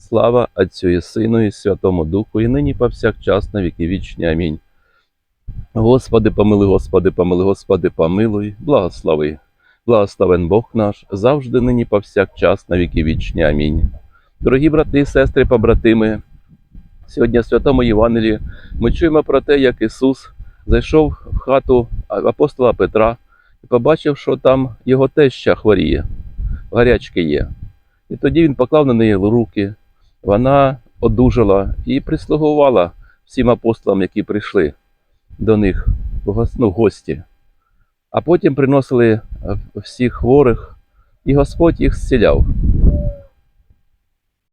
Слава Отцю і Сину, і Святому Духу, і нині повсякчас на віки вічні. Амінь. Господи, помилуй, Господи, помилуй, Господи, помилуй, благослови. Благословен Бог наш, завжди нині повсякчас на віки вічні. Амінь. Дорогі брати і сестри, побратими, сьогодні в Святому Євангелії ми чуємо про те, як Ісус зайшов в хату апостола Петра і побачив, що там його теща хворіє, гарячки є. І тоді він поклав на неї руки, вона одужала і прислугувала всім апостолам, які прийшли до них в ну, гості. А потім приносили е, всіх хворих, і Господь їх зціляв.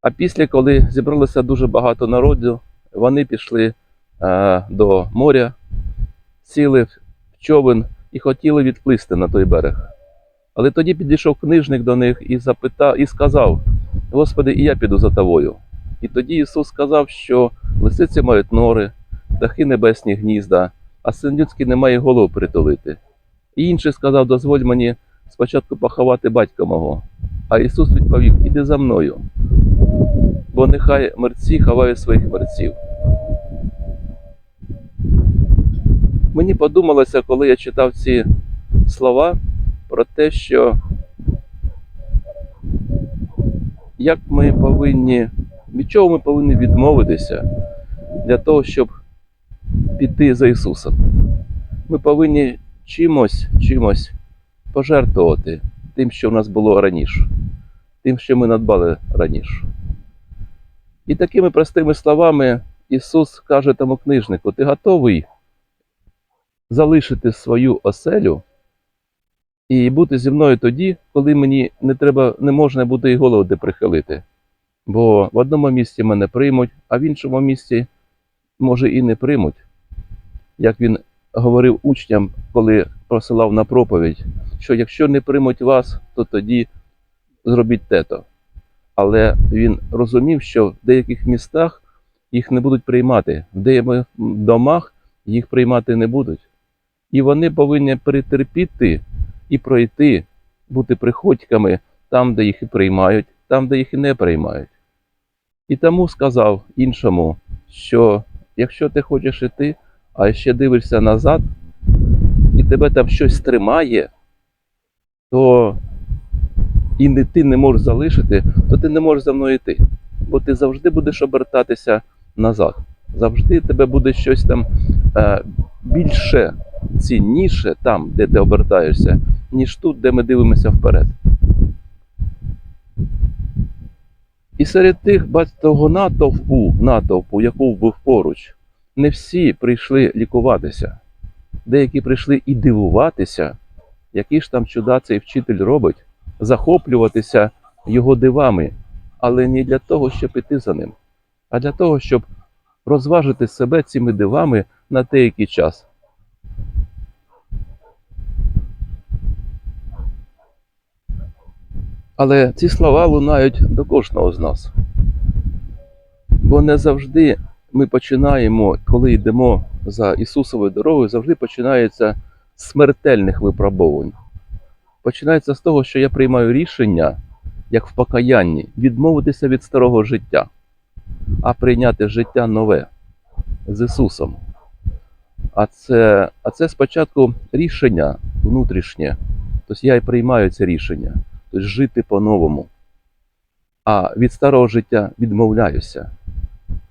А після, коли зібралося дуже багато народу, вони пішли е, до моря, сіли в човен і хотіли відплисти на той берег. Але тоді підійшов книжник до них і запитав, і сказав: Господи, і я піду за тобою. І тоді Ісус сказав, що лисиці мають нори, птахи небесні гнізда, а син людський не має голову притулити. І інший сказав: дозволь мені спочатку поховати батька мого. А Ісус відповів: Іди за мною, бо нехай мерці ховають своїх мерців. Мені подумалося, коли я читав ці слова про те, що як ми повинні, від чого ми повинні відмовитися для того, щоб піти за Ісусом. Ми повинні чимось, чимось пожертвувати тим, що в нас було раніше, тим, що ми надбали раніше. І такими простими словами Ісус каже тому книжнику: ти готовий залишити свою оселю і бути зі мною тоді, коли мені не треба, не можна буде і голову прихилити. Бо в одному місці мене приймуть, а в іншому місці, може, і не приймуть. Як він говорив учням, коли просилав на проповідь, що якщо не приймуть вас, то тоді зробіть те-то. Але він розумів, що в деяких містах їх не будуть приймати, в деяких домах їх приймати не будуть. І вони повинні перетерпіти і пройти, бути приходьками там, де їх і приймають, там, де їх і не приймають. І тому сказав іншому, що якщо ти хочеш іти, а ще дивишся назад, і тебе там щось тримає, то і не, ти не можеш залишити, то ти не можеш за мною йти. Бо ти завжди будеш обертатися назад. Завжди тебе буде щось там е, більше цінніше там, де ти обертаєшся, ніж тут, де ми дивимося вперед. І серед тих бач, того натовпу, натовпу, який був поруч, не всі прийшли лікуватися. Деякі прийшли і дивуватися, які ж там чуда цей вчитель робить, захоплюватися його дивами, але не для того, щоб іти за ним, а для того, щоб розважити себе цими дивами на деякий час. Але ці слова лунають до кожного з нас. Бо не завжди ми починаємо, коли йдемо за Ісусовою дорогою, завжди починається смертельних випробувань. Починається з того, що я приймаю рішення, як в покаянні, відмовитися від старого життя, а прийняти життя нове з Ісусом. А це, а це спочатку рішення внутрішнє. Тобто я і приймаю це рішення, жити по-новому. А від старого життя відмовляюся.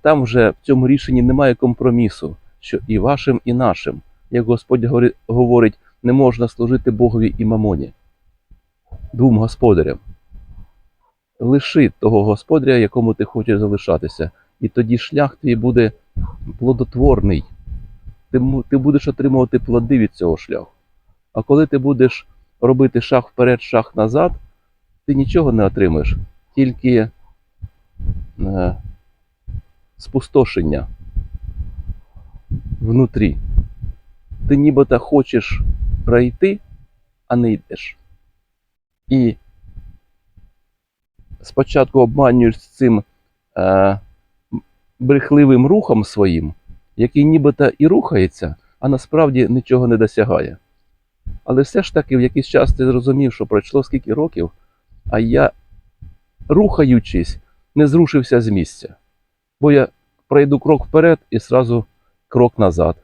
Там вже в цьому рішенні немає компромісу, що і вашим, і нашим. Як Господь говорить, не можна служити Богові і мамоні, двом господарям. Лиши того господаря, якому ти хочеш залишатися, і тоді шлях твій буде плодотворний. Ти, ти будеш отримувати плоди від цього шляху. А коли ти будеш робити шаг вперед, шаг назад, ти нічого не отримаєш, тільки е, спустошення внутрі. Ти нібито хочеш пройти, а не йдеш. І спочатку обманюєш цим е, брехливим рухом своїм, який нібито і рухається, а насправді нічого не досягає. Але все ж таки в якийсь час ти зрозумів, що пройшло скільки років, а я, рухаючись, не зрушився з місця. Бо я пройду крок вперед і зразу крок назад.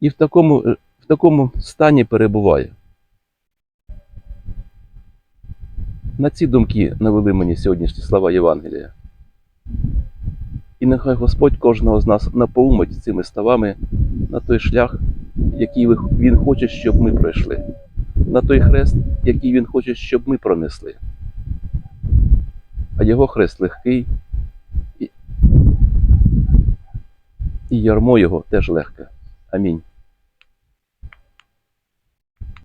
І в такому, е, в такому стані перебуваю. На ці думки навели мені сьогоднішні слова Євангелія. І нехай Господь кожного з нас напоумить цими ставами на той шлях, який Він хоче, щоб ми пройшли, на той хрест, який Він хоче, щоб ми пронесли. А його хрест легкий, і, ярмо його теж легке. Амінь.